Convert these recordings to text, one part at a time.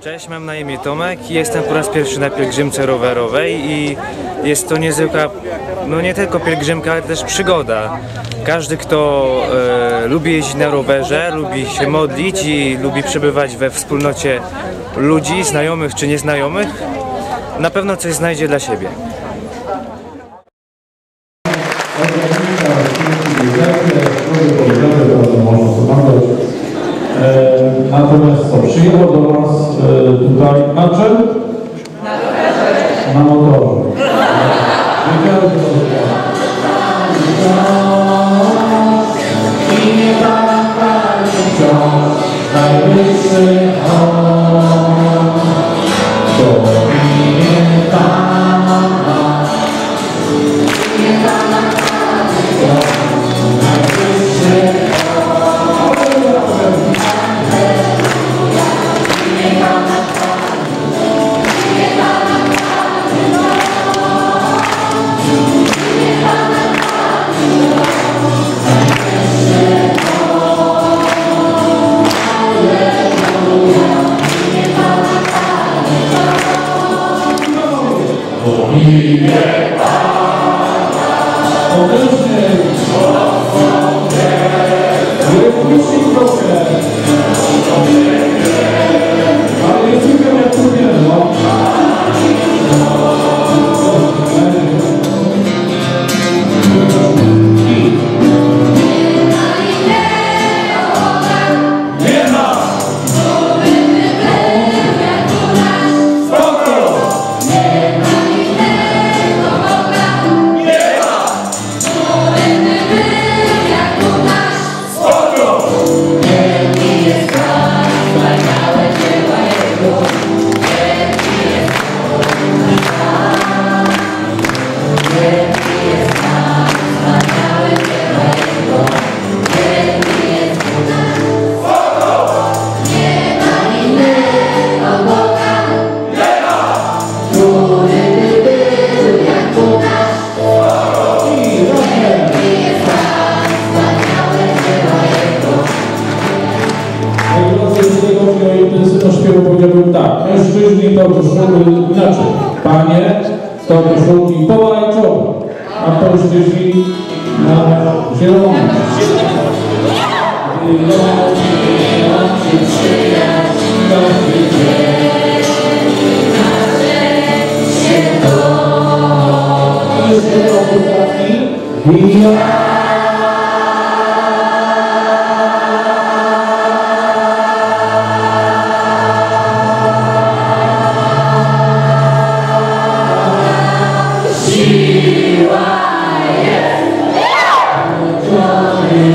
Cześć, mam na imię Tomek i jestem po raz pierwszy na pielgrzymce rowerowej i jest to niezwykła, no nie tylko pielgrzymka, ale też przygoda. Każdy, kto e, lubi jeździć na rowerze, lubi się modlić i lubi przebywać we wspólnocie ludzi, znajomych czy nieznajomych, na pewno coś znajdzie dla siebie.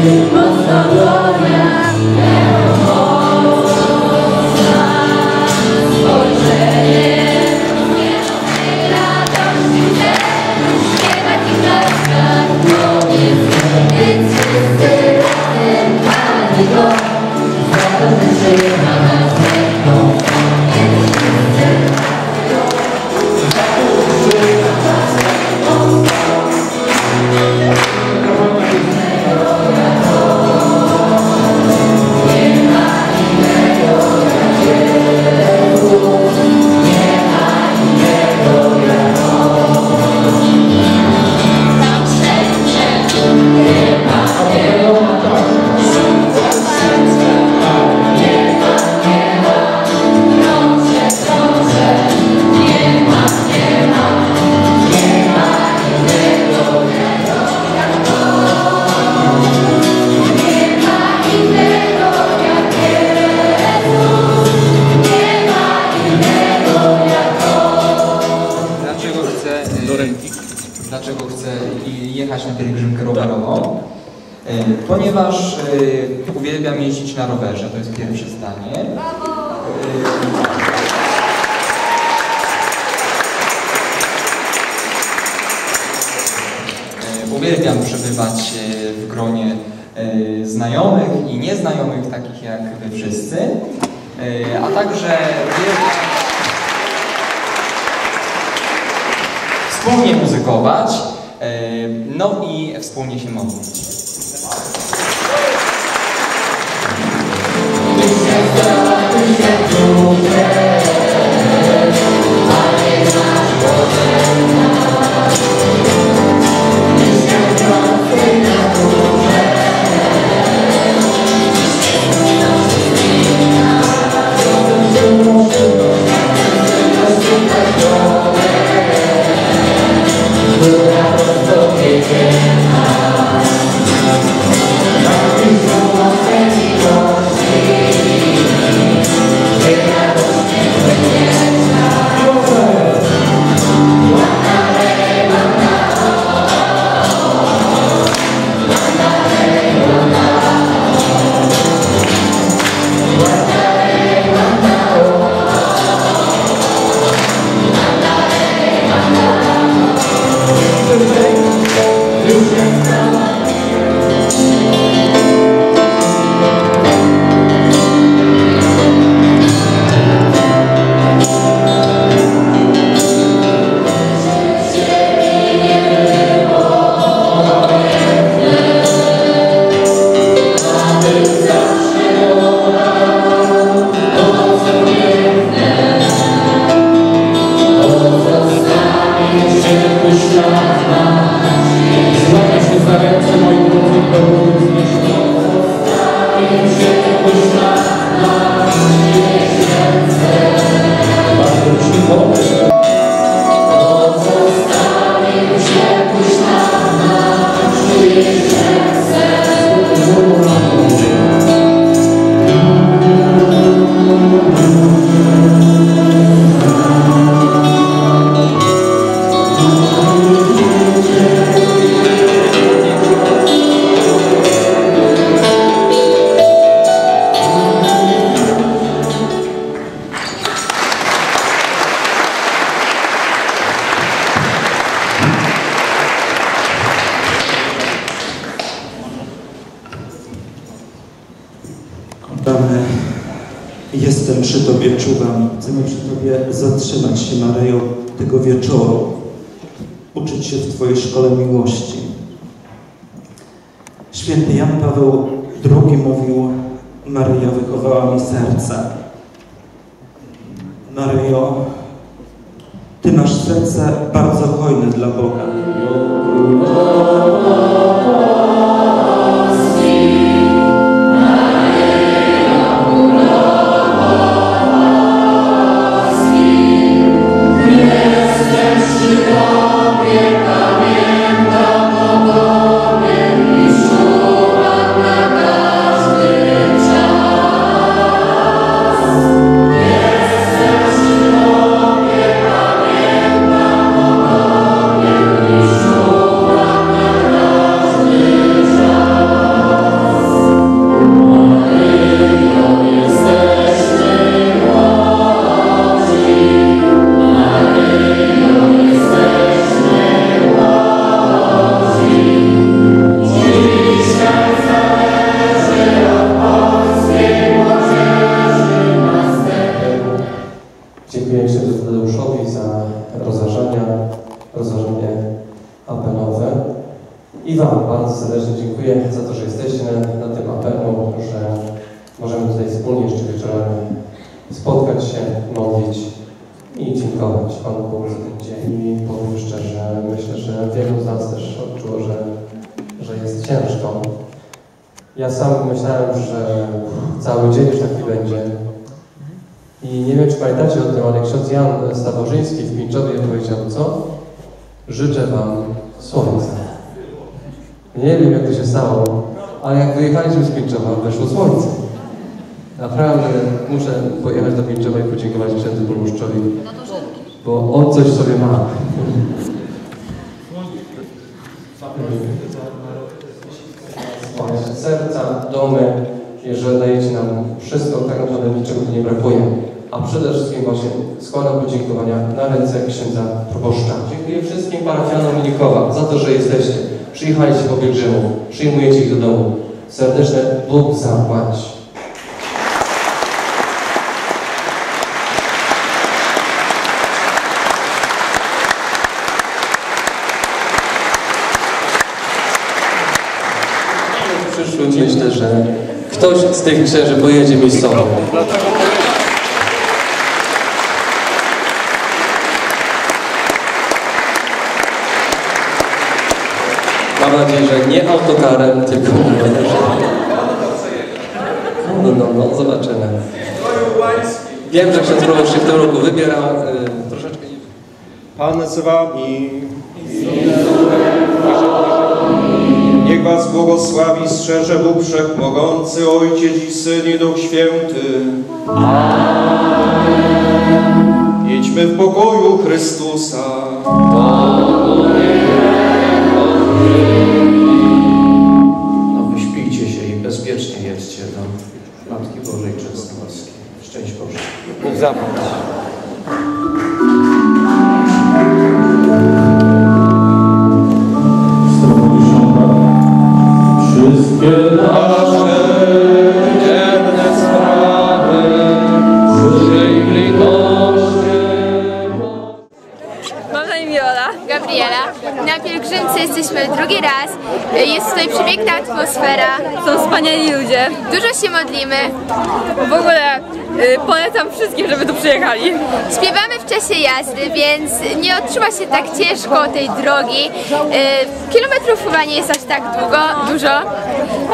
Dlaczego dlaczego chcę jechać na pielgrzymkę rowerową? Y, Ponieważ y, uwielbiam jeździć na rowerze, to jest pierwsze zdanie. Y, Uwielbiam przebywać w gronie znajomych i nieznajomych, takich jak wy wszyscy. A także uwielbiam wspólnie muzykować, e, no i wspólnie się modlić. Przy Tobie zatrzymać się, Maryjo, tego wieczoru. Uczyć się w Twojej szkole miłości. Święty Jan Paweł II mówił, Maryja wychowała mi serce. Maryjo, Ty masz serce bardzo hojne dla Boga. Dziękuję księdzu Tadeuszowi za rozważania, rozważanie apelowe. I Wam bardzo serdecznie dziękuję za to, że jesteście na, na tym apelu, że możemy tutaj wspólnie jeszcze wieczorem spotkać się, modlić i dziękować Panu Bogu za ten dzień. I powiem szczerze, myślę, że wielu z nas też odczuło, że, że jest ciężko. Ja sam myślałem, że cały dzień już taki będzie, i nie wiem, czy pamiętacie o tym, ale ksiądz Jan Staworzyński w Pińczowie powiedział co? Życzę Wam słońca. Nie wiem, jak to się stało, ale jak wyjechaliśmy z Pińczowa, weszło słońce. Naprawdę muszę pojechać do Pińczowa i podziękować księdzu burmistrzowi, bo on coś sobie ma. Serca, domy, i że dajecie nam wszystko, tak naprawdę niczego nie brakuje. A przede wszystkim właśnie składam podziękowania na ręce księdza proboszcza. Dziękuję wszystkim parafianom Milikowa za to, że jesteście. Przyjechaliście po pielgrzymów, przyjmujecie ich do domu. Serdeczne Bóg zapłać. Myślę, że ktoś z tych księży pojedzie miejscowo. Nadzieję, że nie autokarem, tylko no, no, no, zobaczymy. Wiem, że ksiądz się w tym roku wybierał y, troszeczkę nie Pan z wami. Niech was błogosławi, strzeże Bóg Wszechmogący, Ojciec i Syn i Duch Święty. Idźmy w pokoju Chrystusa. No wyśpijcie się i bezpiecznie jedźcie do Matki Bożej Częstochowskiej. Szczęść Boże. Bóg. Dużo się modlimy. W ogóle y, polecam wszystkim, żeby tu przyjechali. Śpiewamy w czasie jazdy, więc nie odczuwa się tak ciężko tej drogi. Y, Kilometrów chyba nie jest aż tak długo, dużo.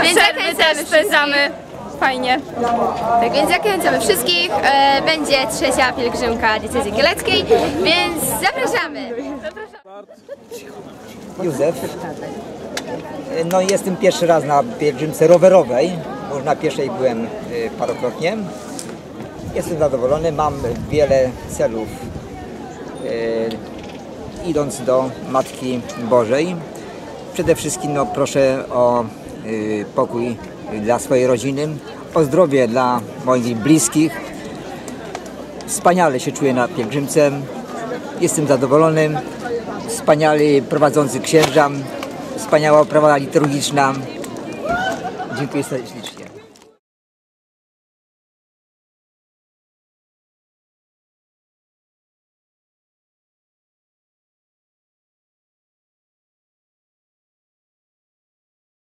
Więc Przerwy też spędzamy fajnie. Tak więc zachęcamy wszystkich. E, Będzie trzecia pielgrzymka diecezji kieleckiej, więc zapraszamy. Józef. No jestem pierwszy raz na pielgrzymce rowerowej, na pierwszej byłem y, parokrotnie. Jestem zadowolony, mam wiele celów y, idąc do Matki Bożej. Przede wszystkim no, proszę o y, pokój dla swojej rodziny, o zdrowie dla moich bliskich. Wspaniale się czuję na pielgrzymce, jestem zadowolony. Wspaniali prowadzący księża, wspaniała oprawa liturgiczna. Dziękuję serdecznie.